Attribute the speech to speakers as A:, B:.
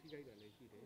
A: ထိခိုက်တာလည်းရှိတယ်